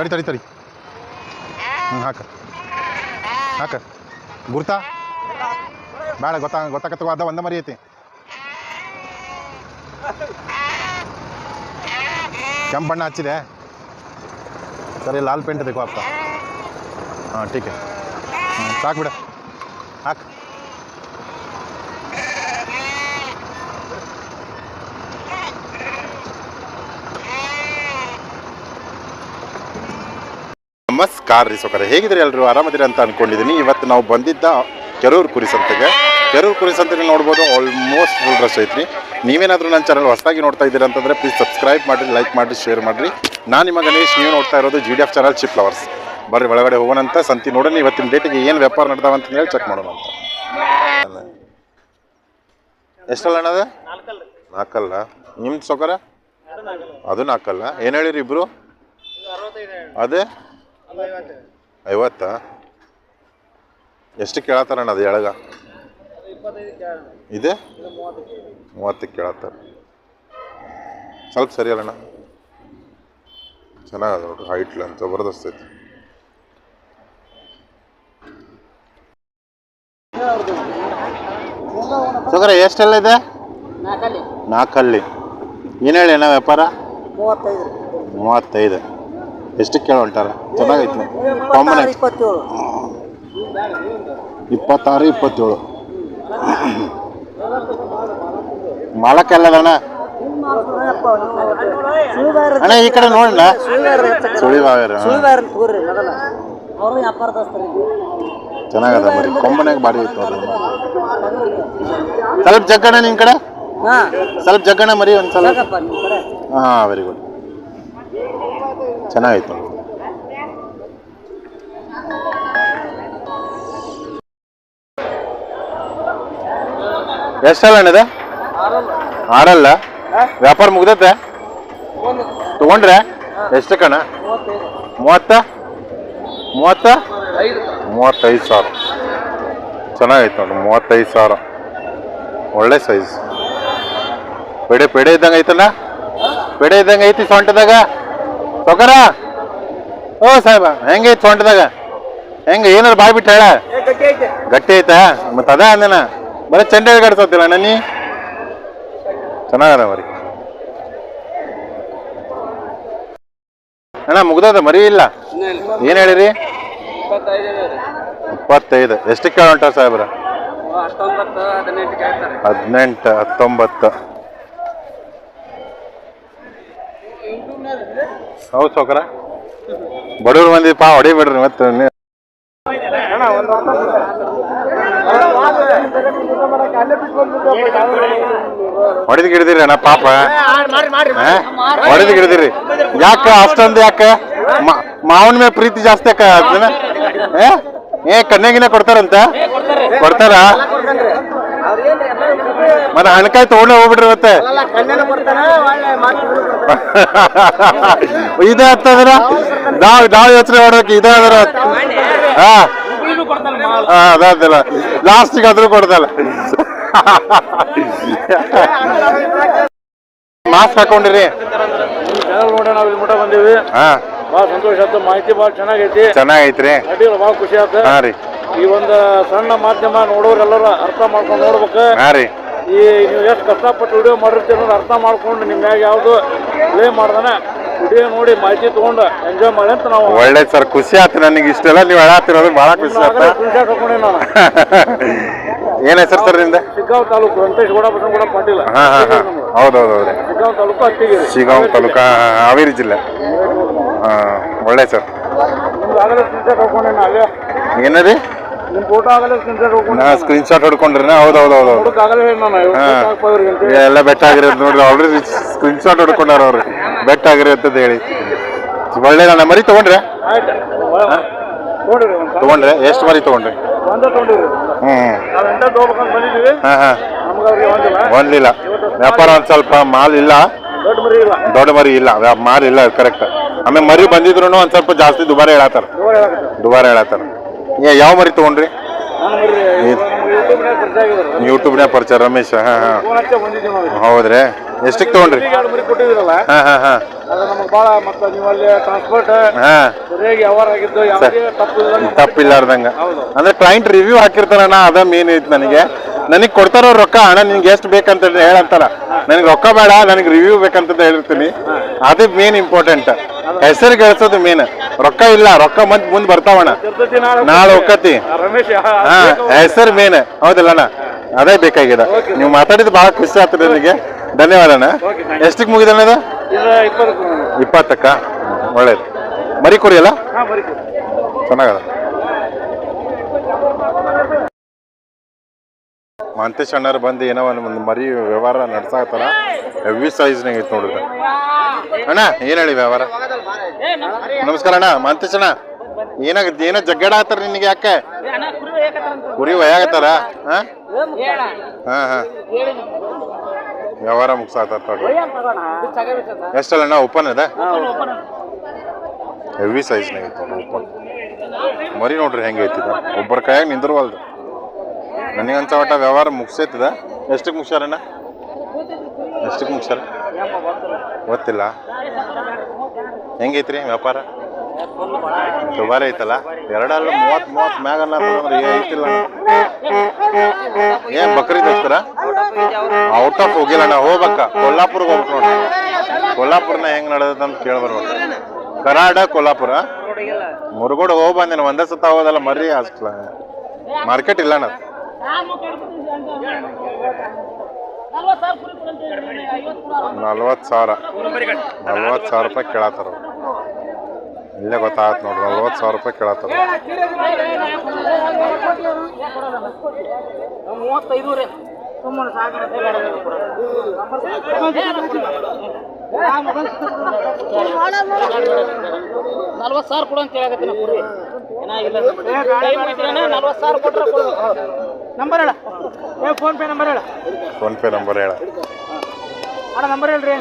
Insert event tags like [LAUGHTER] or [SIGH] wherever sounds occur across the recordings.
ತಡಿ ತಡಿ ತಡಿ. ಹ್ಞೂ ಹಾಕ. ಹಾಕ. ಗುರ್ತಾ? ಬೇಡ, ಗೊತ್ತಾ, ಗೊತ್ತಾಗತ್ತ ಅದ ಒಂದ ಮರಿ ಐತಿ. ಕೆಂಪು ಬಣ್ಣ ಹಚ್ಚಿದೆ. ಸರಿ, ಲಾಲ್ ಪೇಂಟ್ ಬೇಕು ಅಪ್ಪ. ಹಾಂ, ಟೀಕೆ. ಹ್ಞೂ ಸಾಕು ಬಿಡ ಹಾಕು. ನಮಸ್ಕಾರ ರೀ ಸೊಕರೆ ಹೇಗಿದ್ರಿ ಎಲ್ಲರೂ ಆರಾಮದಿರಿ ಅಂತ ಅನ್ಕೊಂಡಿದ್ದೀನಿ ಇವತ್ತು ನಾವು ಬಂದಿದ್ದ ಕೆರೂರು ಕುರಿ ಸಂತೆಗೆ ಕೆರೂರು ಕುರಿ ಸಂತೆಗೆ ನೋಡ್ಬೋದು ಆಲ್ಮೋಸ್ಟ್ ಫುಲ್ ರಶ್ ಐತ್ರಿ. ನೀವೇನಾದರೂ ನನ್ನ ಚಾನಲ್ ಹೊಸದಾಗಿ ನೋಡ್ತಾ ಇದ್ದೀರಿ ಅಂತಂದರೆ ಪ್ಲೀಸ್ ಸಬ್ಸ್ಕ್ರೈಬ್ ಮಾಡಿರಿ ಲೈಕ್ ಮಾಡಿರಿ ಶೇರ್ ಮಾಡಿರಿ. ನಾನು ನಿಮ್ಮ ಗಣೇಶ್ ನೀವು ನೋಡ್ತಾ ಇರೋದು G D F channel chip lovers ಬರ್ರಿ ಒಳಗಡೆ ಹೋಗೋಣಂತ. ಸಂತಿ ನೋಡೋಣ ಇವತ್ತಿನ ಡೇಟಿಗೆ ಏನು ವ್ಯಾಪಾರ ನಡೆದಾವ ಅಂತ ಹೇಳಿ ಚೆಕ್ ಮಾಡೋಣ ಅಂತ. ಎಷ್ಟಲ್ಲ ಅಣ್ಣದ ನಾಲ್ಕಲ್ಲ ನಿಮ್ದು ಸೊಕರ ಅದು ನಾಲ್ಕಲ್ಲ ಏನು ಹೇಳಿರಿ ಇಬ್ಬರು ಅದೇ? ಐವತ್ತಾ. ಎಷ್ಟು ಕೇಳತ್ತಾರಣ್ಣ ಅದು ಎಳಗ? ಇದೆ? ಮೂವತ್ತಕ್ಕೆ ಕೇಳತ್ತಾರ. ಸ್ವಲ್ಪ ಸರಿ ಅಲ್ಲಣ್ಣ. ಚೆನ್ನಾಗದ ನೋಡ್ರಿ ಹೈಟ್ಲ ಅಂತ ಜಬರ್ದಸ್ತೈತಿ ಸುಗ್ರ ಸುಗರ ಎಷ್ಟೆಲ್ಲ ಇದೆ? ನಾಕಲ್ಲಿ ನಾಲ್ಕಲ್ಲಿ. ಏನು ಹೇಳಿ ಅಣ್ಣ ವ್ಯಾಪಾರ? ಮೂವತ್ತೈದು. ಮೂವತ್ತೈದು. ಎಷ್ಟು ಕೇಳ ಹೊಂಟಾರ ಚೆನ್ನಾಗೈತೆ. ಕಾಮನ್ ಐತಿ ಇಪ್ಪತ್ತೇಳು. ಇಪ್ಪತ್ತಾರು ಇಪ್ಪತ್ತೇಳು. ಮಾಲಕ್ಕೆ ಎಲ್ಲದಣ್ಣ ಅಣ್ಣ ಈ ಕಡೆ ನೋಡಣ್ಣ. ಸುಳಿ ಬಾವೇರ ಸುಳಿದಾರ ತಗೋರಿ ಮೊದಲ ಅವರು ವ್ಯಾಪಾರದಸ್ತಾರೆ ಚೆನ್ನಾಗದ ಮರಿ. ಕೊಂಬನಾಗ ಭಾರಿ ಐತೆ ನೋಡ್ರಿ ಸ್ವಲ್ಪ ಜಗ್ಗಣ್ಣ ನಿಮ್ಮ ಕಡೆ? ಹಾ. ಸ್ವಲ್ಪ ಜಗ್ಗಣ್ಣ ಮರಿ ಒಂದ್ಸಲ. ಹಾಂ ವೆರಿ ಗುಡ್ ಚೆನ್ನಾಗೈತೆ ನೋಡಿ ಎಷ್ಟಲ್ಲ ಅಣ್ಣ ಆರಲ್ಲ. ವ್ಯಾಪಾರ ಮುಗ್ದತೆ? ತಗೊಂಡ್ರೆ? ಎಷ್ಟು ಕಣ ಮೂವತ್ತ? ಮೂವತ್ತ? ಮೂವತ್ತೈದು ಸಾವಿರ. ಚೆನ್ನಾಗೈತೆ ನೋಡಿ, ಮೂವತ್ತೈದು ಸಾವಿರ. ಒಳ್ಳೆ ಸೈಜ್ ಪೇಡೆ ಪೇಡೆ ಇದ್ದಂಗೆ ಐತಲ್ಲ? ಪೇಡೆ ಇದ್ದಂಗೆ ಐತಿ ಸೊಂಟದಾಗ ಸೊಕರ? ಓ ಸಾಹೇಬ. ಹೆಂಗೈತೆ ಸೊಂಟದಾಗ? ಹೆಂಗ ಏನಾರ ಬಾಯ್ ಬಿಟ್ಟು ಹೇಳ. ಗಟ್ಟಿ ಐತಾ. ಮತ್ತೆ ಅದ ಅಂದನ. ಬರೀ ಚಂಡೆ ಗಡ್ಸೋತಿಲ್ಲ ನನ್ನಿ ಚೆನ್ನಾಗದ ಮರಿ ಅಣ್ಣ ಮುಗ್ದದ? ಮರಿ ಇಲ್ಲ? ಏನ್ ಹೇಳಿರಿ? ಇಪ್ಪತ್ತೈದು ಎಷ್ಟು ಕೇಳೋಂಟ ಸಾಹೇಬ್ರ? ಹದಿನೆಂಟು ಹತ್ತೊಂಬತ್ತು. ಹೌದು ಸೋಕರ. ಬಡವ್ರು ಮಂದಿ ಪಾ ಹೊಡಿಬೇಡ್ರಿ ಮತ್ತೆ ಹೊಡೆದ್ ಗಿಡದಿರಿ ಅಣ್ಣ ಪಾಪ. ಹೊಡೆದ್ ಗಿಡದಿರಿ. ಯಾಕ ಅಷ್ಟೊಂದು ಯಾಕ? ಮಾವನ ಮೇಲೆ ಪ್ರೀತಿ ಜಾಸ್ತಿ ಯಾಕ? ಏ? ಕಣ್ಣಗಿನ ಕೊಡ್ತಾರಂತ? ಕೊಡ್ತಾರ? ಮತ್ತೆ ಹಣಕಾಯಿ ತಗೊಂಡೆ ಹೋಗ್ಬಿಡ್ರಿ ಮತ್ತೆ. [LAUGHS] ಇದೇ ಹತ್ತದ್ರ ನಾವ್ ನಾವ್ ಯೋಚನೆ ಮಾಡ್ಬೇಕು ಇದೇ ಅದ್ರ ಹಾ. ಹಾ ಅದಾದಿಲ್ಲ ಲಾಸ್ಟಿಗೆ ಆದ್ರೂ ಕೊಡ್ತಲ್ಲ ಮಾಸ್ಕ್ [LAUGHS] ಹಾಕೊಂಡಿರಿ. ಚಾನಲ್ ನೋಡಿ ನಾವು ಇಲ್ಲಿ ಮಠ ಬಂದೀವಿ. ಹಾ. ಭಾಳ ಸಂತೋಷ ಆಯ್ತು ಮಾಹಿತಿ ಬಹಳ ಚೆನ್ನಾಗೈತಿ. ಚೆನ್ನಾಗೈತ್ರಿ. ಅಡ್ಡಿಲ್ಲ ಭಾಳ ಖುಷಿ ಆಯ್ತು ಹಾ ರೀ. ಈ ಒಂದು ಸಣ್ಣ ಮಾಧ್ಯಮ ನೋಡೋರೆಲ್ಲರೂ ಅರ್ಥ ಮಾಡ್ಕೊಂಡು ನೋಡ್ಬೇಕು. ಹಾ ರೀ. ಈ ನೀವು ಎಷ್ಟು ಕಷ್ಟಪಟ್ಟು ವಿಡಿಯೋ ಮಾಡಿರ್ತೀರ ಅನ್ನೋದು ಅರ್ಥ ಮಾಡ್ಕೊಂಡು ನಿಮ್ಮ ಮ್ಯಾಗ ಯಾವುದು ಪ್ಲೇ ಮಾಡ್ದಾನೆ ವಿಡಿಯೋ ನೋಡಿ ಮಾಹಿತಿ ತಗೊಂಡು ಎಂಜಾಯ್ ಮಾಡಿ ಅಂತ ನಾವು ಒಳ್ಳೆ ಸರ್ ಖುಷಿ ಆಯ್ತು ನನಗೆ ಇಷ್ಟೆಲ್ಲ ನೀವು ಹೇಳತ್ತಿರೋದು ಬಹಳ ಖುಷಿ ಆಯ್ತು ನಾನು. [LAUGHS] ಏನ್ ಹೆಸರು ಸರ್ನಿಂದ ಶಿಗಾವ್ ತಾಲೂಕು ವೆಂಕಟೇಶ್ ಗೌಡ ಬಸನಗೌಡ ಪಾಟೀಲ ಪಾಟೀಲ್. ಹಾ ಹಾ ಹೌದೌದು ಹೌದು. ತಾಲೂಕು ಅತ್ತಿಗೆ ಶಿಗಾವ್ ತಾಲೂಕ ಹಾವೇರಿ ಜಿಲ್ಲೆ. ಹಾ ಒಳ್ಳೆ ಸರ್. ನಿಮ್ದು ಆಗಲೇ ಏನರಿ ನಿಮ್ಮ ಫೋಟೋ ಆಗಲೇ ಸ್ಕ್ರೀನ್ಶಾಟ್ ನಾ ಸ್ಕ್ರೀನ್ ಶಾಟ್ ಹೊಡ್ಕೊಂಡ್ರಿ ಹೌದು ಹೌದು ಹೌದು ಹೌದು ಆಗಲೇ ಹೇಳಿ ನಾನು ಎಲ್ಲ ಬೆಟ್ಟ ಆಗಿರೋದು ನೋಡ್ರಿ ಆಲ್ರೆಡಿ ಸ್ಕ್ರೀನ್ ಶಾಟ್ ಹೊಡ್ಕೊಂಡಾರ ಅವ್ರು. ಬೆಟ್ಟ ಆಗಿರಿ ಅಂತ ಹೇಳಿ. ಒಳ್ಳೆ ನನ್ನ ಮರಿ ತಗೊಂಡ್ರೆ? ತಗೊಂಡ್ರೆ ಎಷ್ಟು ಮರಿ ತಗೊಂಡ್ರಿ? ಹ್ಮ್ ಒಂದಿಲ್ಲ. ವ್ಯಾಪಾರ ಒಂದ್ ಸ್ವಲ್ಪ ಮಾಲ್ ಇಲ್ಲ. ದೊಡ್ಡ ಮರಿ ಇಲ್ಲ. ಮಾಲ್ ಇಲ್ಲ ಕರೆಕ್ಟ್ ಆಮೇಲೆ ಮರಿ ಬಂದಿದ್ರು ಒಂದ್ ಸ್ವಲ್ಪ ಜಾಸ್ತಿ ದುಬಾರಿ ಹೇಳತ್ತಾರ. ದುಬಾರಿ ಹೇಳತ್ತಾರ. ಯಾವ ಮರಿ ತಗೊಂಡ್ರಿ? ಯೂಟ್ಯೂಬ್ನಾಗ ಪರಿಚಯ ರಮೇಶ್ ಹಾಂ ಹಾಂ. ಹೌದ್ರಿ? ಎಷ್ಟಕ್ಕೆ ತಗೊಂಡ್ರಿ? ಹಾಂ ಹಾಂ ಹಾಂ. ತಪ್ಪಿಲ್ಲಾರ್ದಂಗ. ಅಂದ್ರೆ ಕ್ಲೈಂಟ್ ರಿವ್ಯೂ ಹಾಕಿರ್ತಾರಣ್ಣ ಅದ ಮೇನ್ ಐತಿ ನನಗೆ. ನನಗೆ ಕೊಡ್ತಾರೋ ರೊಕ್ಕ ಅಣ್ಣ ನಿನ್ಗೆ ಎಷ್ಟು ಬೇಕಂತ ಹೇಳಂತಾರ ನನಗೆ ರೊಕ್ಕ ಬೇಡ ನನಗೆ ರಿವ್ಯೂ ಬೇಕಂತ ಹೇಳಿರ್ತೀನಿ. ಅದು ಮೇನ್ ಇಂಪಾರ್ಟೆಂಟ್ ಹೆಸರು ಗಳಿಸೋದು ಮೇನ್ ರೊಕ್ಕ ಇಲ್ಲ ರೊಕ್ಕ ಮಂತ್ ಮುಂದ್ ಬರ್ತಾವಣ ನಾಳೆ ಒಕ್ಕತಿ. ಹಾ ಹೆಸರು ಮೇನ್ ಹೌದಿಲ್ಲಣ್ಣ ಅದೇ ಬೇಕಾಗಿದೆ. ನೀವು ಮಾತಾಡಿದ್ ಬಹಳ ಖುಷಿ ಆಗ್ತದೆ ನನಗೆ. ಧನ್ಯವಾದ ಎಷ್ಟಕ್ಕೆ ಮುಗಿದಣ್ಣ ಇಪ್ಪತ್ತು ಇಪ್ಪತ್ತಕ್ಕ. ಒಳ್ಳೇದು. ಮರಿ ಕೊಡಿ ಅಲ್ಲ? ಹಾಂ ಚೆನ್ನಾಗದ. ಮಾಂತೇಶ್ ಅಣ್ಣರ್ ಬಂದು ಏನೋ ಒಂದು ಮರಿ ವ್ಯವಹಾರ ನಡ್ಸಾಕತ್ತಾರ. ಹೆವಿ ಸೈಜ್ನಾಗ ಐತೆ ನೋಡಿದ್ರೆ ಅಣ್ಣ, ಏನ್ ಹೇಳಿ ವ್ಯವಹಾರ? ನಮಸ್ಕಾರ ಅಣ್ಣ ಮಂತೇಶ್ ಅಣ್ಣ. ಏನಾಗ ಏನೋ ಜಗ್ಗಡ ಆತಾರ ನಿನಗೆ ಯಾಕೆ? ಕುರಿ ಒಯ್ಯಾಗತ್ತಾರ ಹಾಂ ಹಾಂ ಹಾಂ. ವ್ಯವಹಾರ ಮುಗ್ಸಾತಾರ ಎಷ್ಟಲ್ಲ ಅಣ್ಣ ಓಪನ್ ಅದ? ಹೆವಿ ಐತೆ ನೋಡ್ರಿ ಓಪನ್ ಮರಿ ನೋಡ್ರಿ ಹೆಂಗೈತಿ ಒಬ್ಬರ ಕೈಯಾಗ ನಿಂದಿರ್ವಲ್ದು. ನನಗಂತ ಒಟ್ಟ ವ್ಯವಹಾರ ಮುಗಿಸೈತದ? ಎಷ್ಟಕ್ಕೆ ಮುಗಿಸ್ಯಾರಣ್ಣ ಎಷ್ಟಕ್ಕೆ ಮುಗಿಸ್ಯಾರ? ಗೊತ್ತಿಲ್ಲ. ಹೆಂಗೈತ್ರಿ ವ್ಯಾಪಾರ? ದುಬಾರಿ ಐತಲ್ಲ? ಎರಡಲ್ಲ ಮೂವತ್ ಮೂವತ್ ಮ್ಯಾಗ ಅಂದ್ರೆ ಐತಿಲ್ಲ ಏನ್ ಬಕ್ರಿ ಹೋಗ್ತಾರ ಔಟ್ ಆಫ್ ಹೋಗಿಲ್ಲ ನಾ ಹೋಗ್ಬೇಕ. ಕೊಲ್ಲಾಪುರ್ಗೆ ಹೋಗ್ಬೇಕು ನೋಡಿ ಕೊಲ್ಲಾಪುರ್ನ ಹೆಂಗ್ ನಡೆದಂತ ಅಂತ ಕೇಳಿ ಬರ್ಬೇಕು. ಕರಾಡ, ಕೊಲ್ಲಾಪುರ? ಮುರುಗೋಡು ಹೋಗಿ ಬಂದೇನೆ. ಒಂದೇ ಸತ ಹೋದಲ್ಲ ಮರಿ ಅಷ್ಟ ಮಾರ್ಕೆಟ್ ಇಲ್ಲ ನಾ ನಲ್ವತ್ತು ಸಾವಿರ. ನಲ್ವತ್ತು ಸಾವಿರ ರೂಪಾಯಿ ಕೇಳತ್ತಾರ. ಇಲ್ಲೇ ಗೊತ್ತಾಗತ್ ನೋಡ್ರಿ, ನಲ್ವತ್ತು ಸಾವಿರ ರೂಪಾಯಿ ಕೇಳತ್ತಾರ ಮೂವತ್ತೈದು ನಲ್ವತ್ತು ಸಾವಿರ ಕೊಡು ಅಂತ ನಲ್ವತ್ತು ಸಾವಿರ ಕೊಟ್ಟರೆ ಕೊಡ್ಬೇಕು ನಂಬರ್ ಹೇಳ. ಏ ಫೋನ್ ಪೇ ನಂಬರ್ ಹೇಳ. ಫೋನ್ ಪೇ ನಂಬರ್ ಹೇಳ. ಅಣ್ಣ ನಂಬರ್ ಹೇಳ್ರಿ.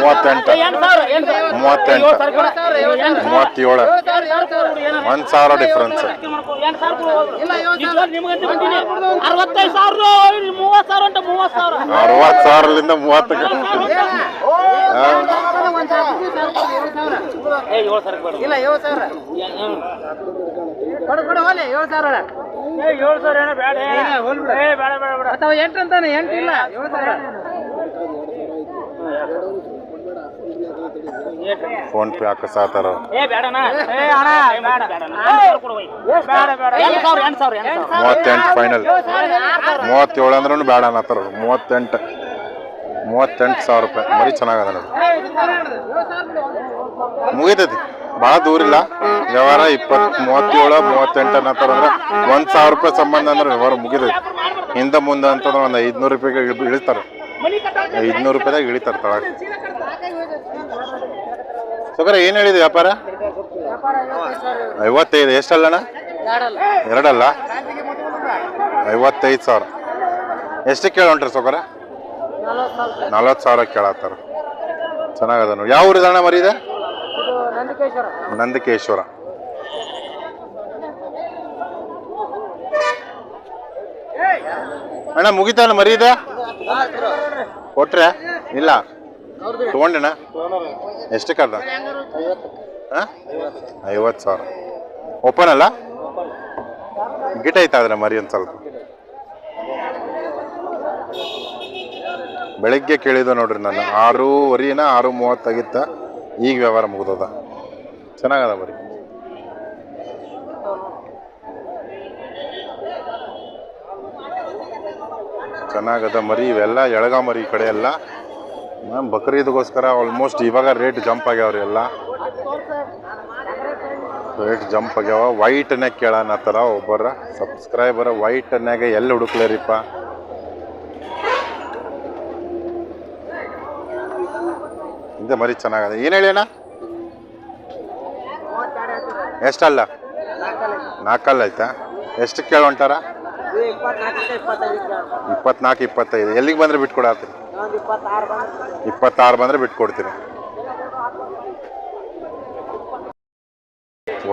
ಮೂವತ್ತೆಂಟು. ಮೂವತ್ತೆಂಟು. ಮೂವತ್ತೇಳು. ಒಂದು ಸಾವಿರ ಡಿಫ್ರೆನ್ಸ್ ಅರವತ್ತೈದು ಸಾವಿರ ಮೂವತ್ತು ಸಾವಿರ ಮೂವತ್ತು ಸಾವಿರ ಅರವತ್ತು ಸಾವಿರದಿಂದ ಮೂವತ್ತು ಏ ಸಾವಿರ ಕೊಡು ಇಲ್ಲ ಏಳು ಸಾವಿರ ಕೊಡು ಕೊಡು ಹೋಲಿ ಏಳು ಸಾವಿರ ಏ ಏಳು ಸಾವಿರ ಏನೋ ಬೇಡ ಏ ಬೇಡ ಬೇಡ ಬೇಡ ಅಥವಾ ಎಂಟು ಅಂತಾನೆ ಎಂಟು ಇಲ್ಲ ಏಳು ಸಾವಿರ ಫೋನ್ ಪೇ ಸಾವಿರ ಎಂಟು ಮೂವತ್ತೆಂಟು ಫೈನಲ್ ಮೂವತ್ತೇಳು ಅಂದ್ರೂ ಬೇಡ ಅನ್ನತ್ತಾರ ಮೂವತ್ತೆಂಟು. ಮೂವತ್ತೆಂಟು ಸಾವಿರ ರೂಪಾಯಿ. ಮರಿ ಚೆನ್ನಾಗದ ನೋಡಿ. ಮುಗಿತೈತಿ. ಭಾಳ ದೂರ ಇಲ್ಲ. ವ್ಯವಹಾರ ಇಪ್ಪತ್ತು ಮೂವತ್ತೇಳು, ಮೂವತ್ತೆಂಟು ಅನ್ನತ್ತಾರ ಅಂದ್ರೆ ಒಂದು ಸಾವಿರ ರೂಪಾಯಿ ಸಂಬಂಧ ಅಂದ್ರೆ ವ್ಯವಹಾರ ಮುಗಿತೈತಿ. ಹಿಂದೆ ಮುಂದೆ ಅಂತಂದ್ರೆ ಒಂದು ಐದುನೂರು ರೂಪಾಯಿಗೆ ಇಳಿ ಇಳಿತಾರೆ ಐದುನೂರು ರೂಪಾಯಿದಾಗ ಇಳಿತಾರೆ ತಳ ಸೊಕರ, ಏನು ಹೇಳಿದೆ ವ್ಯಾಪಾರ? ಐವತ್ತೈದು. ಎಷ್ಟಲ್ಲಣ್ಣ ಎರಡಲ್ಲ. ಐವತ್ತೈದು ಸಾವಿರ. ಎಷ್ಟು ಕೇಳಿ ಹೊಂಟ್ರಿ ಸೊಕರ? ನಲ್ವತ್ತು ಸಾವಿರ ಕೇಳತ್ತಾರ. ಚೆನ್ನಾಗದ ನೋಡಿ. ಯಾವ ಊರಿದಣ್ಣ ಮರಿದೆ ನಂದಿಕೇಶ್ವರ. ಅಣ್ಣ ಮುಗಿತಾನ ಮರಿದೆ ಕೊಟ್ರೆ? ಇಲ್ಲ. ತಗೊಂಡಣ್ಣ ಎಷ್ಟಕ್ಕೆ ಅರ್ಧ ಐವತ್ತು ಸಾವಿರ. ಓಪನ್ ಅಲ್ಲ? ಗಿಟ್ ಐತಾದ್ರೆ ಮರಿ ಒಂದು ಸ್ವಲ್ಪ. ಬೆಳಗ್ಗೆ ಕೇಳಿದ ನೋಡ್ರಿ ನಾನು ಆರೂವರಿನ ಆರು ಮೂವತ್ತಾಗಿತ್ತ ಈಗ ವ್ಯವಹಾರ ಮುಗ್ದದ. ಚೆನ್ನಾಗದ ಬರೀ. ಚೆನ್ನಾಗದ ಮರಿ, ಇವೆಲ್ಲ ಎಳಗ ಮರಿ ಈ ಕಡೆ ಎಲ್ಲ. ಬಕ್ರೀದ್ಗೋಸ್ಕರ ಆಲ್ಮೋಸ್ಟ್ ಇವಾಗ ರೇಟ್ ಜಂಪ್ ಆಗ್ಯಾವ್ರಿ ಎಲ್ಲ. ರೇಟ್ ಜಂಪ್ ಆಗ್ಯಾವ. ವೈಟ್ನ್ಯಾಗ ಕೇಳನತ್ತಾರ ಒಬ್ಬರ. ಸಬ್ಸ್ಕ್ರೈಬರ್ ವೈಟ್ನ್ಯಾಗ ಎಲ್ಲಿ ಹುಡುಕ್ಲೇರಿಪ್ಪ. ಚೆನ್ನಾಗೈತೆ ಮರಿ ಚೆನ್ನಾಗದೆ. ಏನು ಹೇಳಿ ಅಣ್ಣ? ಎಷ್ಟಲ್ಲ? ನಾಲ್ಕಲ್ಲ ಆಯ್ತಾ? ಎಷ್ಟು ಕೇಳೋಂಟಾರ ಇಪ್ಪತ್ನಾಲ್ಕು, ಇಪ್ಪತ್ತೈದು. ಎಲ್ಲಿಗೆ ಬಂದರೆ ಬಿಟ್ಕೊಡತ್ತೀರಿ ಇಪ್ಪತ್ತಾರು ಬಂದರೆ ಬಿಟ್ಕೊಡ್ತೀರಿ.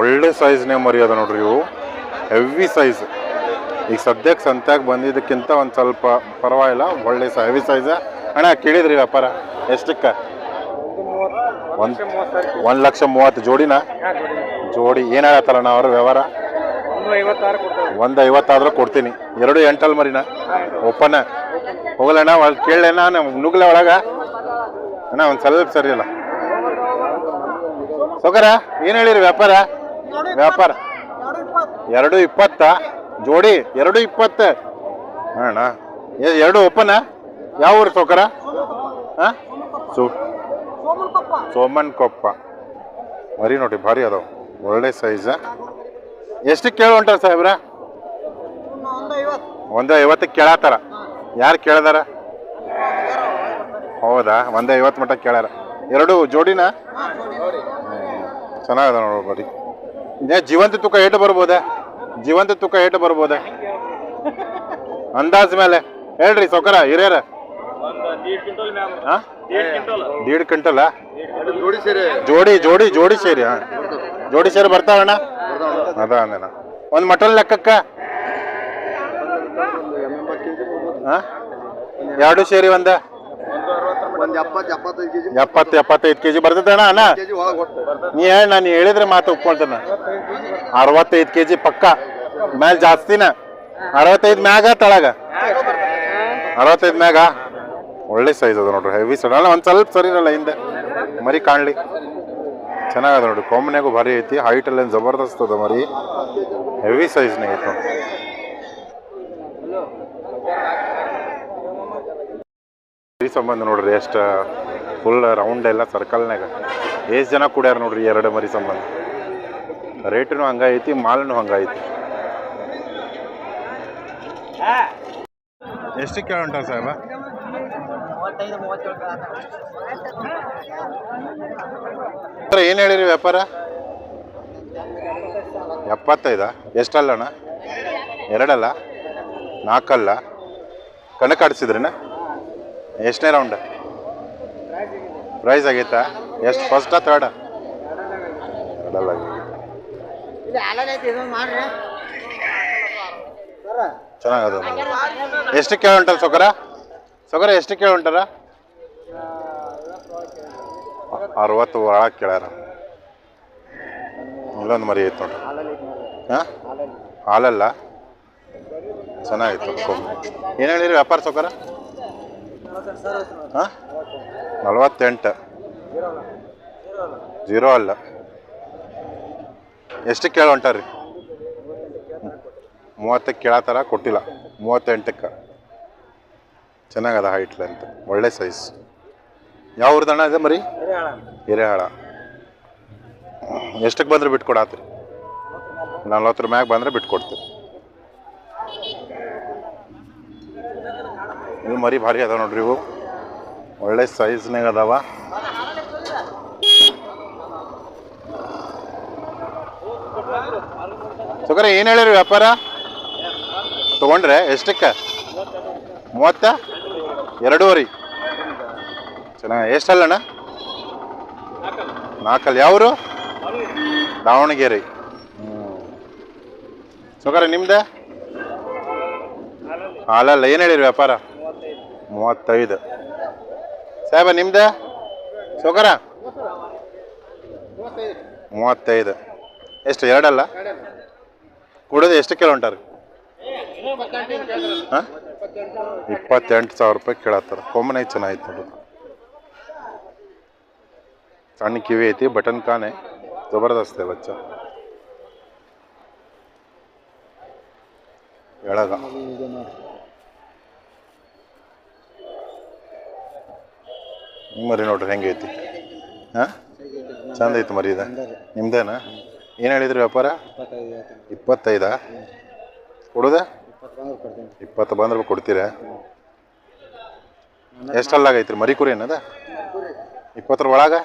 ಒಳ್ಳೆ ಸೈಜ್ನೇ ಅದ ನೋಡ್ರಿ ಇವು. ಹೆವಿ ಸೈಜ್ ಈಗ ಸದ್ಯಕ್ಕೆ ಸಂತ್ಯಾಗ ಬಂದಿದ್ದಕ್ಕಿಂತ ಒಂದು ಸ್ವಲ್ಪ ಪರವಾಗಿಲ್ಲ, ಒಳ್ಳೆ ಹೆವಿ ಸೈಜ ಅಣ್ಣ, ಕೇಳಿದ್ರಿ ವ್ಯಾಪಾರ? ಎಷ್ಟಕ್ಕೆ? ಒಂದು ಒಂದು ಲಕ್ಷ ಮೂವತ್ತು ಜೋಡಿನ? ಜೋಡಿ ಏನು ಹೇಳತ್ತಲ್ಲ ಅವ್ರ ವ್ಯವಹಾರ? ಒಂದು ಐವತ್ತಾದ್ರೂ ಕೊಡ್ತೀನಿ. ಎರಡು ಎಂಟಲ್ ಮರಿನ? ಒಪ್ಪನ? ಹೋಗಲಣ್ಣ ಅಲ್ಲಿ ಕೇಳಣ್ಣ ನುಗ್ಲ ಒಳಗ. ಅಣ್ಣ, ಒಂದು ಸ್ವಲ್ಪ ಸರಿ ಇಲ್ಲ. ಸೌಕರ ಏನು ಹೇಳಿರಿ ವ್ಯಾಪಾರ? ವ್ಯಾಪಾರ. ಎರಡು ಇಪ್ಪತ್ತ? ಜೋಡಿ, ಎರಡು ಇಪ್ಪತ್ತು. ಅಣ್ಣ ಎರಡು ಒಪ್ಪನ? ಯಾವ ಊರು ಸೌಕರ ಹಾಂ ಸು ಸೋಮನ್ ಕೊಪ್ಪ ಮರಿ ನೋಡಿ, ಭಾರಿ ಅದಾವ. ಒಳ್ಳೆ ಸೈಜ್ ಎಷ್ಟಕ್ಕೆ ಕೇಳು ಹೊಂಟಾರ ಸಾಹೇಬ್ರ? ಒಂದು ಐವತ್ತಕ್ಕೆ ಕೇಳತ್ತಾರ. ಯಾರು ಕೇಳದಾರ? ಹೌದಾ? ಒಂದು ಐವತ್ತು ಮಟ್ಟ ಕೇಳ್ಯಾರ. ಎರಡು ಜೋಡಿನ? ಚೆನ್ನಾಗದ ನೋಡು ಬರೀ ಜೀವಂತ ತೂಕ ಏಟು ಬರ್ಬೋದ? ಜೀವಂತ ತೂಕ ಏಟು ಬರ್ಬೋದ? ಅಂದಾಜ್ ಮೇಲೆ. ಹೇಳ್ರಿ, ಸೌಕರ, ಹಿರಿಯರ. ದೀಡ್ ಕ್ವಿಂಟಲ್ ಜೋಡಿ ಜೋಡಿ ಜೋಡಿ ಸೇರಿ ಹಾ. ಜೋಡಿ ಸೇರಿ ಬರ್ತಾವಣ್ಣ ಅದ ಅಂದೇನ ಒಂದು ಮಟನ್ ಲೆಕ್ಕಕ್ಕ? ಹಾ? ಎರಡು ಸೇರಿ ಒಂದ? ಎಪ್ಪತ್ತು ಎಪ್ಪತ್ತೈದು ಕೆಜಿ ಬರ್ತೈತೆ ಅಣ್ಣ ನೀ ಹೇಳಿ ನಾನು ಹೇಳಿದ್ರೆ ಮಾತು ಒಪ್ಕೊಳ್ತೇನೆ. ಅರವತ್ತೈದು ಕೆಜಿ ಪಕ್ಕ. ಮ್ಯಾಲ ಜಾಸ್ತಿನ. ಅರವತ್ತೈದು ಮ್ಯಾಗ ತಳಗ. ಅರವತ್ತೈದು ಮ್ಯಾಗ? ಒಳ್ಳೆ ಸೈಜ್ ಅದ ನೋಡ್ರಿ ಹೆವಿ ಸೈಡ್ ಅಲ್ಲ, ಒಂದು ಸ್ವಲ್ಪ ಸರಿ ಇರಲ್ಲ ಹಿಂದೆ. ಮರಿ ಕಾಣ್ಲಿ. ಚೆನ್ನಾಗದ ನೋಡ್ರಿ ಕೊಮ್ಮನ್ಯಾಗೂ ಭಾರಿ ಐತಿ ಹೈಟ್ ಅಲ್ಲಿ ಜಬರ್ದಸ್ತ್ ಅದ ಮರಿ. ಹೆವಿ ಸೈಜ್ನಾಗ ಐತಿ ನೋಡ್ರಿ ಈ ಸಂಬಂಧ ನೋಡ್ರಿ ಎಷ್ಟು ಫುಲ್ ರೌಂಡ್ ಎಲ್ಲ ಸರ್ಕಲ್ನಾಗ ಎಷ್ಟು ಜನ ಕುಡ್ಯಾರ ನೋಡ್ರಿ ಎರಡು ಮರಿ ಸಂಬಂಧ. ರೇಟನು ಹಂಗೈತಿ ಮಾಲ್ನು ಹಂಗೈತಿ ಎಷ್ಟು ಕೇಳಂಟ ಸಾಹೇಬ? ಏನು ಹೇಳಿರಿ ವ್ಯಾಪಾರ? ಎಪ್ಪತ್ತೈದ? ಎಷ್ಟಲ್ಲಣ್ಣ? ಎರಡಲ್ಲ? ನಾಲ್ಕಲ್ಲ ಕಣಕ್ಕೆ ಆಡಿಸಿದ್ರಿನ? ಎಷ್ಟನೇ ರೌಂಡ್ ಪ್ರೈಸ್ ಆಗೈತಾ? ಎಷ್ಟು ಫಸ್ಟಾ ಥರ್ಡ ಎರಡಲ್ಲ ಚೆನ್ನಾಗದ. ಎಷ್ಟು ಕೇಳ ಉಂಟಲ್ಲ ಸೊಕರ ಸೊಕರ ಎಷ್ಟು ಕೇಳ ಉಂಟಾರ ಅರವತ್ತು ಒಳ ಕೇಳ್ಯಾರ. ಇಲ್ಲೊಂದು ಮರಿ ಐತೆ ನೋಡ್ರಿ. ಹಾಂ? ಹಾಲಲ್ಲ? ಚೆನ್ನಾಗಿತ್ತು ಏನು ಹೇಳಿರಿ ವ್ಯಾಪಾರ ಸೊಗರ? ಹಾಂ? ನಲ್ವತ್ತೆಂಟು. ಜೀರೋ ಅಲ್ಲ. ಎಷ್ಟು ಕೇಳ ಹೊಂಟಾರ್ರಿ? ಮೂವತ್ತಕ್ಕೆ ಕೇಳತ್ತಾರ ಕೊಟ್ಟಿಲ್ಲ. ಮೂವತ್ತೆಂಟಕ್ಕೆ. ಚೆನ್ನಾಗದ ಹೈಟ್ ಲೆಂತ್ ಒಳ್ಳೆ ಸೈಜ್ ಯಾವ ಊರ್ದಣ್ಣ ಇದೆ ಮರಿ? ಹಿರೇಹಾಳ ಎಷ್ಟಕ್ಕೆ ಬಂದ್ರೆ ಬಿಟ್ಕೊಡತ್ರಿ? ನಲ್ವತ್ತರ ಮ್ಯಾಗ ಬಂದ್ರೆ ಬಿಟ್ಕೊಡ್ತೀವಿ. ಇವು ಮರಿ ಭಾರಿ ಅದಾವ ನೋಡ್ರಿ ಇವು. ಒಳ್ಳೆ ಸೈಜ್ನಾಗ ಅದಾವ. ಸುಗರ ಏನು ಹೇಳಿರಿ ವ್ಯಾಪಾರ? ತಗೊಂಡ್ರೆ ಎಷ್ಟಕ್ಕೆ? ಮೂವತ್ತ? ಎರಡೂವರೆ. ಚೆನ್ನಾಗಿ ಎಷ್ಟಲ್ಲಣ್ಣ ನಾಲ್ಕಲ್ಲಿ. ಯಾವರು? ದಾವಣಗೆರೆ. ಹ್ಞೂ ಸುಗರ ನಿಮ್ದೆ? ಹಾಲಲ್ಲ, ಏನು ಹೇಳಿರಿ ವ್ಯಾಪಾರ? ಮೂವತ್ತೈದು. ಸಾಹೇಬ, ನಿಮ್ದೆ? ಸುಗರ ಮೂವತ್ತೈದು. ಎಷ್ಟು, ಎರಡಲ್ಲ? ಕುಡೋದು ಎಷ್ಟು ಕಿಲೋ ಹಾಂ? ಇಪ್ಪತ್ತೆಂಟು ಸಾವಿರ ರೂಪಾಯಿ ಕೇಳತ್ತಾರ. ಕೊಂಬನೇ ಚೆನ್ನಾಗಿತ್ತು ನೋಡು. ಸಣ್ಣ ಕಿವಿ ಐತಿ, ಬಟನ್ ಕಾಣೆ. ಜಬರ್ದಸ್ತ ಬಚ್ಚ. ಎಳಗ. ಮರಿ ನೋಡ್ರಿ ಹೆಂಗೈತಿ ಹಾಂ? ಚಂದ ಐತಿ ಮರಿ ಇದೆ. ನಿಮ್ದೇನಾ? ಏನು ಹೇಳಿದ್ರಿ ವ್ಯಾಪಾರ? ಇಪ್ಪತ್ತೈದಾ? ಕೊಡುದಾ? ಇಪ್ಪತ್ತು ಬಂದ್ರೆ ಕೊಡ್ತೀರಾ? ಎಷ್ಟಲ್ಲಾಗೈತ್ರಿ ಮರಿ ಕುರಿ ಏನದ? ಇಪ್ಪತ್ತರ ಒಳಗ?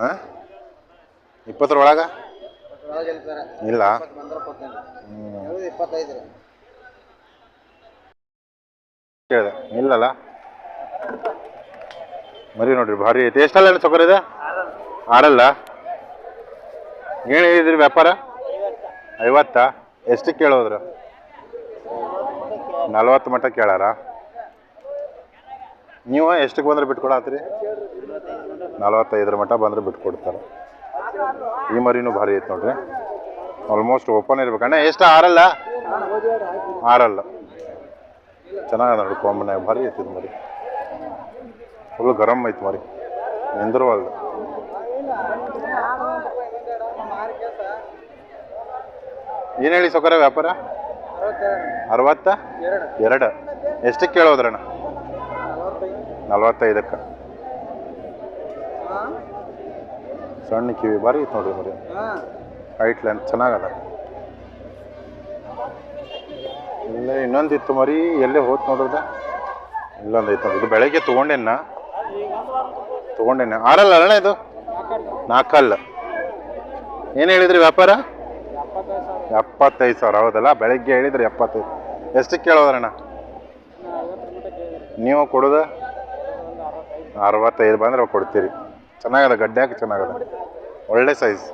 ಹಾಂ? ಇಪ್ಪತ್ತರ ಒಳಗ? ಇಲ್ಲ. ಕೇಳಿದೆ ಇಲ್ಲಲ್ಲ ಮರಿ ನೋಡ್ರಿ ಭಾರಿ ಐತಿ. ಎಷ್ಟಲ್ಲ ಸೊಕರ್ ಇದೆ? ಆರಲ್ಲ. ಏನು ಹೇಳಿದ್ರಿ ವ್ಯಾಪಾರ? ಐವತ್ತಾ? ಎಷ್ಟು ಕೇಳೋದ್ರ? ನಲ್ವತ್ತು ಮಟ್ಟ ಕೇಳಾರ? ನೀವು ಎಷ್ಟಕ್ಕೆ ಬಂದ್ರೆ ಬಿಟ್ಕೊಡತ್ರಿ? ನಲವತ್ತೈದರ ಮಟ್ಟ ಬಂದ್ರೆ ಬಿಟ್ಕೊಡ್ತಾರೆ. ಈ ಮರಿನೂ ಭಾರಿ ಐತೆ ನೋಡ್ರಿ. ಆಲ್ಮೋಸ್ಟ್ ಓಪನ್ ಇರ್ಬೇಕಣ್ಣ ಎಷ್ಟು? ಆರಲ್ಲ? ಆರಲ್ಲ. ಚೆನ್ನಾಗ ನೋಡಿ ಕೊಂಬನಾಗ ಭಾರಿ ಐತಿ ಮರಿ. ಫುಲ್ ಗರಂ ಐತೆ ಮರಿ. ನಿಂದಿರುವಲ್ದು. ಏನು ಹೇಳಿ ಸೌಕರ್ಯ ವ್ಯಾಪಾರ? ಅರವತ್ತ? ಎರಡು. ಎಷ್ಟಕ್ಕೆ ಕೇಳೋದ್ರಣ ನಲ್ವತ್ತೈದಕ್ಕೆ. ಸಣ್ಣ ಕಿವಿ ಬಾರಿ ಇತ್ತು ನೋಡ್ರಿ ಮರಿ ಹೈಟ್ ಲೆಂತ್ ಚೆನ್ನಾಗದ. ಇಲ್ಲ ಇನ್ನೊಂದಿತ್ತು ಮರಿ ಎಲ್ಲೇ ಹೋತ್ ನೋಡ್ರದ ಇಲ್ಲೊಂದು ಐತೆ ಇದು ಬೆಳಗ್ಗೆ ತೊಗೊಂಡೇನ? ತೊಗೊಂಡೇನ? ಆರಲ್ಲ ಅಣ್ಣ ಇದು? ನಾಲ್ಕಲ್ಲ ಏನು ಹೇಳಿದ್ರಿ ವ್ಯಾಪಾರ? ಎಪ್ಪತ್ತೈದು ಸಾವಿರ. ಹೌದಲ್ಲ? ಬೆಳಗ್ಗೆ ಹೇಳಿದ್ರೆ ಎಪ್ಪತ್ತೈದು. ಎಷ್ಟಕ್ಕೆ ಕೇಳೋದ್ರಣ್ಣ? ನೀವು ಕೊಡೋದು? ಅರವತ್ತೈದು. ಬಂದ್ರೆ ಕೊಡ್ತೀರಿ. ಚೆನ್ನಾಗದ ಗಡ್ಡೆ ಹಾಕಿ ಚೆನ್ನಾಗದ. ಒಳ್ಳೆ ಸೈಜ್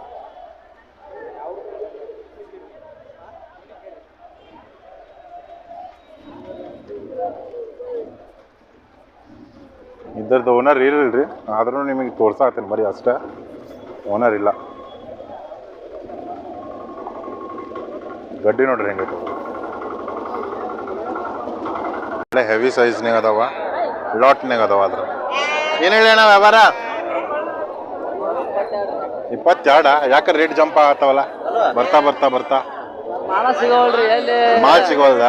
ಇದ್ರದ್ದು ಓನರ್ ಇರಲ್ರಿ. ಆದ್ರೂ ನಿಮಗೆ ತೋರ್ಸಾತೀನಿ ಬರೀ ಅಷ್ಟೇ. ಓನರ್ ಇಲ್ಲ. ಗಡ್ಡಿ ನೋಡ್ರಿ ಹೆಂಗ ಒಳ್ಳೆ ಹೆವಿ ಸೈಜ್ನಾಗ ಅದಾವ ಲಾಟ್ನಾಗ ಅದಾವ ಅದ್ರ ಏನು ಹೇಳಿ ಅಣ್ಣ ವ್ಯವಹಾರ? ಇಪ್ಪತ್ತೆರಡ ಯಾಕ ರೇಟ್ ಜಂಪ್ ಆಗತ್ತವಲ್ಲ? ಬರ್ತಾ ಬರ್ತಾ ಬರ್ತಾ. ಮಾಲ ಸಿಗೋಲ್ದ?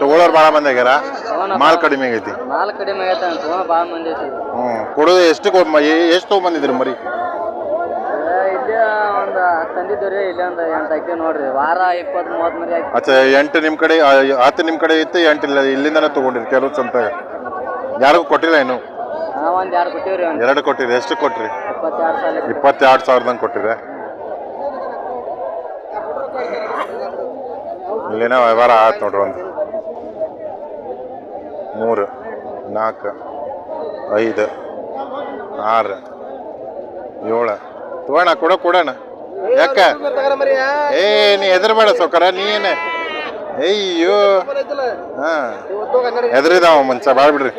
ತಗೊಳ್ಳೋರು ಭಾಳ ಮಂದಿ ಆಗ್ಯಾರ? ಮಾಲ್ ಕಡಿಮೆ ಆಗೈತಿ. ಹ್ಞೂ ಕೊಡೋದು ಎಷ್ಟು ಎಷ್ಟು ತೊಗೊಂಬಂದಿದ್ರಿ ಮರಿ? ಇಲ್ಲ ಒಂದು ಎಂಟು ನೋಡ್ರಿ. ವಾರ ಇಪ್ಪತ್ತು ಮೂವತ್ತು ಹಾಕಿ ಅಚ್ಚಾ ಎಂಟು ನಿಮ್ಮ ಕಡೆ ಆ, ಹತ್ತು ನಿಮ್ಮ ಕಡೆ ಇತ್ತು ಎಂಟು ಇಲ್ಲ ಇಲ್ಲಿಂದನೇ ತೊಗೊಂಡಿರಿ ಕೆಲವು ಸಂತಾಗ ಯಾರಿಗೂ ಕೊಟ್ಟಿಲ್ಲ ಇನ್ನು? ನಾವು ಒಂದು ಎರಡು ಕೊಟ್ಟಿವ್ರಿ ಒಂದು ಎರಡು ಕೊಟ್ಟಿರಿ ಎಷ್ಟು ಕೊಟ್ಟಿರಿ ಇಪ್ಪತ್ತೆರಡು ಸಾಲ ಇಪ್ಪತ್ತೆರಡು ಸಾವಿರದಂಗೆ ಕೊಟ್ಟಿದೆ. ಇಲ್ಲಿನ ವ್ಯವಹಾರ ಆಯ್ತು ನೋಡ್ರಿ ಒಂದು. ಮೂರು ನಾಲ್ಕು ಐದು ಆರು ಏಳು. ತಗೋಣ ಕೊಡ ಕೊಡೋಣ. ಯಾಕ? ಏ, ನೀ ಹೆದರ್ಬೇಡ ಸೌಕರ ನೀನು. ಅಯ್ಯೋ. ಹಾ. ಹೆದರಿದಾವ ಮಂಚ, ಬಾಳ ಬಿಡ್ರಿ.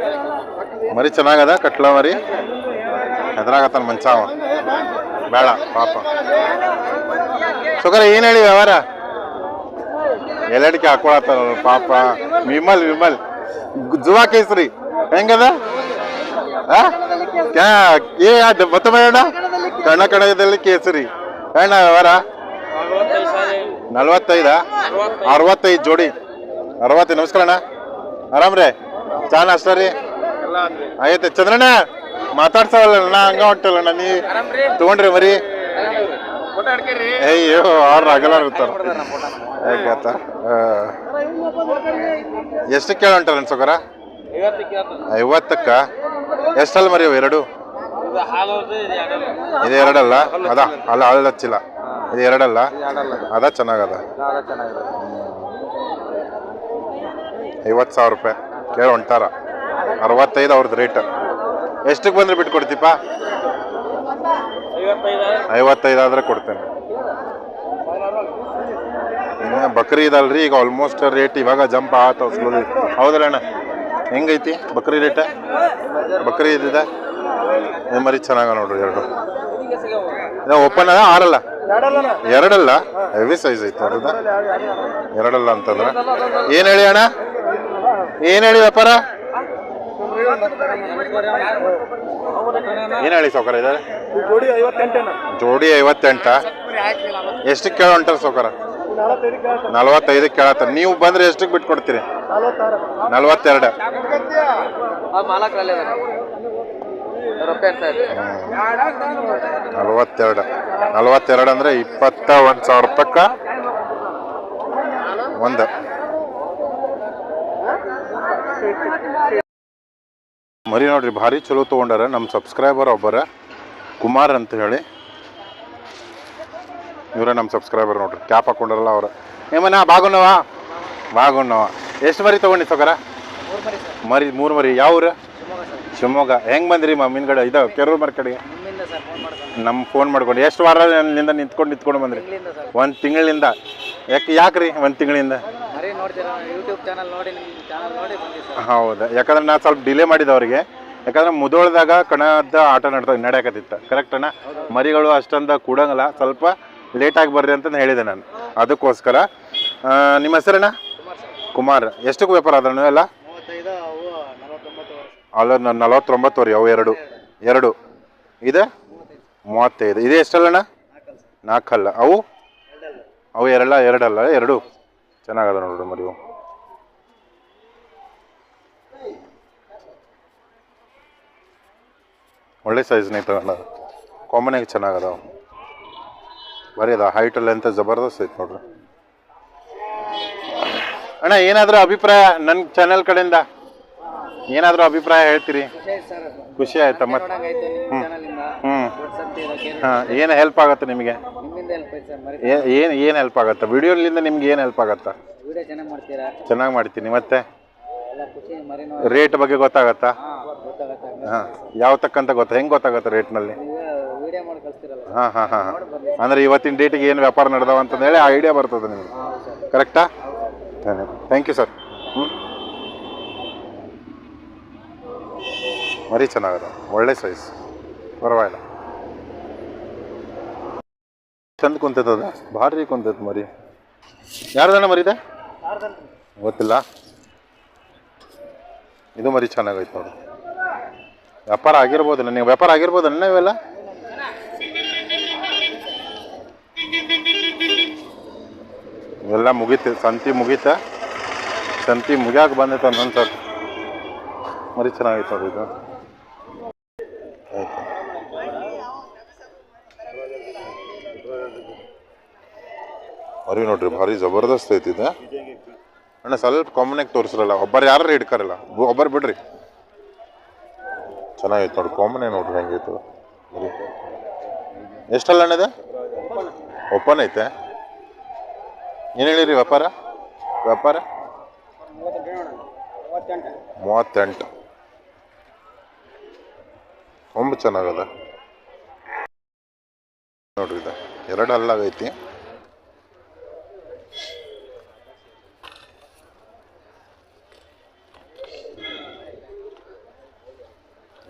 ಮರಿ ಚೆನ್ನಾಗದ, ಕಟ್ಲ ಮರಿ? ಹೆದರಾಗತ್ತಾನ ಮಂಚ ಅವ. ಬೇಡ, ಪಾಪ. ಸೌಕರ ಏನು ಹೇಳಿ ವ್ಯವಹಾರ? ಎಲ್ಲಡಿಕೆ ಹಾಕೊಳತ್ತಾನ ಪಾಪ. ವಿಮಲ್ ವಿಮಲ್. ಜುವಾ ಕೇಸರಿ ಹೆಂಗದ? ಏ ಮತ್ತೆ ಬೇಡ ಕಣ್ಣ ಕಣದಲ್ಲಿ ಕೇಸರಿ ಹೆಣ್ಣ ವ್ಯವಹಾರ? ನಲ್ವತ್ತೈದ? ಅರವತ್ತೈದು ಜೋಡಿ. ಅರವತ್ತೈದು ನಮಸ್ಕಾರ ಅಣ್ಣ. ಆರಾಮ್ರಿ ಚಾ ನಾಷ್ಟ ರೀ? ಆಯ್ತು ಚಂದ್ರಣ್ಣ ಮಾತಾಡ್ಸವಲ್ಲ ಅಣ್ಣ ಹಂಗ ಹೊಂಟಲ್ಲ ನೀ. ತಗೊಂಡ್ರಿ ಮರಿ. ಅಯ್ಯೋ ಆರ್ಡ್ರ್ ಆಗಲ್ಲ ಇರ್ತಾರ ಎಷ್ಟು ಕೇಳ ಹೊಂಟಲ್ಲ ಸಗರ ಐವತ್ತಕ್ಕ ಎಷ್ಟಲ್ಲ ಮರಿ ಎರಡು? ಇದು ಎರಡಲ್ಲ. ಅದ? ಅಲ್ಲ ಅಲ್ಲ ಹಚ್ಚಿಲ್ಲ. ಇದು ಎರಡಲ್ಲ? ಅದ ಚೆನ್ನಾಗದ? ಐವತ್ತು ಸಾವಿರ ರೂಪಾಯಿ. ಕೇಳಿ ಹೊಂಟಾರ ಅರವತ್ತೈದು ಅವ್ರದ್ದು ರೇಟ್ ಎಷ್ಟಕ್ಕೆ ಬಂದ್ರೆ ಬಿಟ್ಟು ಕೊಡ್ತೀಪ ಐವತ್ತೈದು ಆದರೆ ಕೊಡ್ತೇನೆ. ಬಕ್ರಿ ಇದಲ್ರಿ, ಈಗ ಆಲ್ಮೋಸ್ಟ್ ರೇಟ್ ಇವಾಗ ಜಂಪ್ ಆತ ಹೌದಲ್ಲ ಅಣ್ಣ? ಹೆಂಗೈತಿ ಬಕ್ರಿ ರೇಟ ಬಕ್ರಿ ಇದಿದೆ ಇದು ಮರಿ ಚೆನ್ನಾಗ ನೋಡ್ರಿ ಎರಡು. ಇದು ಓಪನ್ ಅದ? ಆರಲ್ಲ? ಎರಡಲ್ಲ? ಹೆವಿ ಸೈಜ್ ಐತೆ ನೋಡ್ರದ ಎರಡಲ್ಲ ಅಂತಂದ್ರ. ಏನ್ ಹೇಳಿ ಅಣ್ಣ? ಏನ್ ಹೇಳಿ ವ್ಯಾಪಾರ? ಏನ್ ಹೇಳಿ ಸೌಕರ್ಯ ಇದಾರೆ? ಜೋಡಿ ಐವತ್ತೆಂಟ? ಎಷ್ಟಕ್ಕೆ ಕೇಳೋ ಹೊಂಟಾರ ಸೌಕರ ನಲವತ್ತೈದಕ್ಕೆ ಕೇಳತ್ತಾರ. ನೀವು ಬಂದ್ರೆ ಎಷ್ಟಕ್ಕೆ ಬಿಟ್ಟು ಕೊಡ್ತೀರಿ ನಲವತ್ತೆರಡು. ನಲವತ್ತೆರಡು. ನಲವತ್ತೆರಡು ಅಂದ್ರೆ ಇಪ್ಪತ್ತ ಒಂದು ಸಾವಿರ ತಕ್ಕ ಒಂದು. ಮರಿ ನೋಡ್ರಿ, ಭಾರಿ ಚಲೋ ತೊಗೊಂಡಾರ ನಮ್ಮ ಸಬ್ಸ್ಕ್ರೈಬರ್ ಒಬ್ಬರ, ಕುಮಾರ್ ಅಂತ ಹೇಳಿ. ಇವರೇ ನಮ್ಮ ಸಬ್ಸ್ಕ್ರೈಬರ್ ನೋಡ್ರಿ, ಕ್ಯಾಪ್ ಹಾಕೊಂಡಾರಲ್ಲ ಅವ್ರ. ಏಮನ ಬಾಗುನವ ಬಾಗುನವ ಎಷ್ಟು ಮರಿ ತಗೊಂಡಿ ಸೊಕರ ಮರಿ, ಮೂರು ಮರಿ. ಯಾವ ಊರು ಶಿವಮೊಗ್ಗ. ಹೆಂಗೆ ಬಂದ್ರಿ ಮಾ ಮೀನ್ಗಡೆ? ಇದು ಕೆರೂರು ಮಾರ್ಕೆಟ್ಗೆ ನಮ್ಮ ಫೋನ್ ಮಾಡ್ಕೊಂಡು. ಎಷ್ಟು ವಾರದಿಂದ ನಿಂತ್ಕೊಂಡು ನಿಂತ್ಕೊಂಡು ಬಂದ್ರಿ? ಒಂದ್ ತಿಂಗಳಿಂದ. ಯಾಕೆ ಯಾಕ್ರಿ ಒಂದು ತಿಂಗಳಿಂದ? ಹೌದಾ? ಯಾಕಂದ್ರೆ ನಾ ಸ್ವಲ್ಪ ಡಿಲೇ ಮಾಡಿದೆ ಅವ್ರಿಗೆ. ಯಾಕಂದ್ರೆ ಮುದೋಳದಾಗ ಕಣದ ಆಟ ನಡ್ದ ನಡೆಯಕತ್ತಿತ್ತು. ಕರೆಕ್ಟ್ ಅಣ್ಣ? ಮರಿಗಳು ಅಷ್ಟೊಂದ ಕೂಡಂಗಲ್ಲ. ಸ್ವಲ್ಪ ಲೇಟಾಗಿ ಬರ್ರಿ ಅಂತ ಹೇಳಿದೆ ನಾನು. ಅದಕ್ಕೋಸ್ಕರ. ನಿಮ್ಮ ಹೆಸರಣ್ಣ? ಕುಮಾರ್ ಎಷ್ಟಕ್ಕೆ ವ್ಯಾಪಾರ ಅದನ್ನು ಎಲ್ಲ? ನಲವತ್ತೊಂಬತ್ತು ನನ್ನ ಅಲ್ಲ ನಲವತ್ತೊಂಬತ್ತು ರೀ ಅವು ಎರಡು. ಎರಡು. ಇದೆ? ಮೂವತ್ತೈದು. ಇದೆ ಎಷ್ಟಲ್ಲಣ್ಣ? ನಾಲ್ಕಲ್ಲ. ಅವು? ಅವು ಎರಡಲ್ಲ ಎರಡಲ್ಲ, ಎರಡು. ಚೆನ್ನಾಗದ ನೋಡ್ರಿ ಮರಿ ಅವು. ಒಳ್ಳೆ ಸೈಜ್ನೇ ತಗೊಂಡ ಕಾಮನ್ ಆಗಿ ಚೆನ್ನಾಗದಾವ ಬರೀ ಅದ ಹೈಟ್ ಅಂತ ಜಬರ್ದಸ್ತ್ ಐತೆ ನೋಡ್ರಿ. ಅಣ್ಣ, ಏನಾದರೂ ಅಭಿಪ್ರಾಯ ನನ್ನ ಚಾನೆಲ್ ಕಡೆಯಿಂದ? ಏನಾದರೂ ಅಭಿಪ್ರಾಯ ಹೇಳ್ತೀರಿ? ಖುಷಿ ಆಯ್ತಾ ಹ್ಞೂ ಹಾಂ, ಏನು ಹೆಲ್ಪ್ ಆಗುತ್ತೆ ನಿಮಗೆ? ಏನು ಏನು ಹೆಲ್ಪ್ ಆಗುತ್ತೆ? ವಿಡಿಯೋಲಿಂದ ನಿಮ್ಗೆ ಏನು ಹೆಲ್ಪ್ ಆಗುತ್ತಾ? ಚೆನ್ನಾಗಿ ಮಾಡ್ತೀನಿ, ಮತ್ತೆ? ರೇಟ್ ಬಗ್ಗೆ ಗೊತ್ತಾಗತ್ತಾ? ಹಾಂ, ಯಾವ ತಕ್ಕಂತ ಗೊತ್ತಾ? ಹೆಂಗೆ ಗೊತ್ತಾಗುತ್ತೆ ರೇಟ್ನಲ್ಲಿ ಹಾಂ ಹಾಂ ಹಾಂ ಹಾಂ. ಅಂದರೆ ಇವತ್ತಿನ ಡೇಟಿಗೆ ಏನು ವ್ಯಾಪಾರ ನಡೆದವ ಅಂತಂದೇಳಿ ಆ ಐಡಿಯಾ ಬರ್ತದೆ ನಿಮಗೆ. ಕರೆಕ್ಟಾ ಥ್ಯಾಂಕ್ ಯು ಸರ್ ಹ್ಞೂ ಮರಿ ಚೆನ್ನಾಗಿದೆ, ಒಳ್ಳೆ ಸೈಜ್ ಪರವಾಗಿಲ್ಲ. ಚಂದ ಕುಂತದ ಭಾರಿ ಕುಂತೈತೆ ಮರಿ. ಯಾರ್ದಣ್ಣ ಮರಿದೆ ಗೊತ್ತಿಲ್ಲ. ಇದು ಮರಿ ಚೆನ್ನಾಗೈತೆ ನೋಡಿ. ವ್ಯಾಪಾರ ಆಗಿರ್ಬೋದಲ್ಲ, ನೀವು ವ್ಯಾಪಾರ ಆಗಿರ್ಬೋದಲ್ಲ ಇವೆಲ್ಲ ಇವೆಲ್ಲ ಮುಗೀತು, ಸಂತಿ ಮುಗೀತ. ಸಂತಿ ಮುಗಿಯಾಕೆ ಬಂದೈತೆ ಅಂತ ಸರ್ ಮರಿ ಚೆನ್ನಾಗೈತೆ ನೋಡಿ ಇದು. ಮರಿ ನೋಡ್ರಿ, ಭಾರಿ ಜಬರ್ದಸ್ತ್ ಐತಿ ಇದು. ಅಣ್ಣ, ಸ್ವಲ್ಪ ಕಾಮನಾಗಿ ತೋರಿಸ್ರಲ್ಲ, ಒಬ್ಬರು ಯಾರು ಹಿಡ್ಕಾರಲ್ಲ ಒಬ್ಬರು ಬಿಡ್ರಿ. ಚೆನ್ನಾಗೈತೆ ನೋಡಿ ಕಾಮನೇ ನೋಡ್ರಿ ಹೆಂಗೈತೆ ಮರಿ ಎಷ್ಟಲ್ಲ ಅಣ್ಣ ಇದೆ? ಓಪನ್ ಐತೆ. ಏನು ಹೇಳಿರಿ ವ್ಯಾಪಾರ? ವ್ಯಾಪಾರ? ಮೂವತ್ತೆಂಟು. ತುಂಬ ಚೆನ್ನಾಗದ. ನೋಡ್ರಿ ಇದು, ಎರಡು ಹಲ್ಲಾಗೈತಿ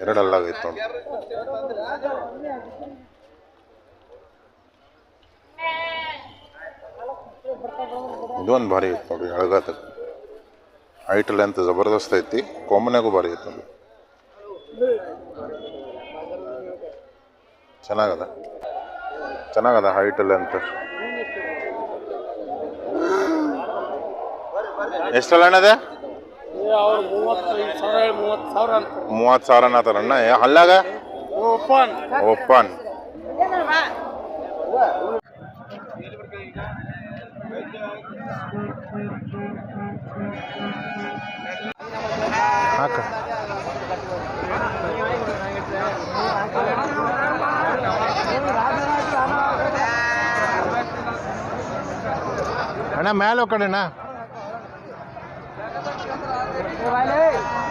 ಎರಡು ಹಲ್ಲಾಗೈತಿ ನೋಡಿ ಇದೊಂದು ಭಾರಿ ಐತೆ ನೋಡಿ ಎಳಗಾತ. ಹೈಟ್ ಲೆಂತ್ ಜಬರ್ದಸ್ತ್ ಐತಿ ಕೊಮ್ಮನ್ಯಾಗೂ ಭಾರಿ ಐತೆ ನೋಡಿ ಚೆನ್ನಾಗದ? ಚೆನ್ನಾಗದ ಹೈಟ್ ಲೆಂತ್ ಎಷ್ಟಲ್ಲ ಅಣ್ಣದೇ? ಮೂವತ್ತು ಸಾವಿರ ಅನ್ನತಾರಣ್ಣ ಹಲ್ಲಾಗ ಓಪನ್. ಓಪನ್. ಹಾಕ. ಅಣ್ಣ ಮ್ಯಾಲೆ ಕಡೆಣ್ಣ Vai, vai, vai.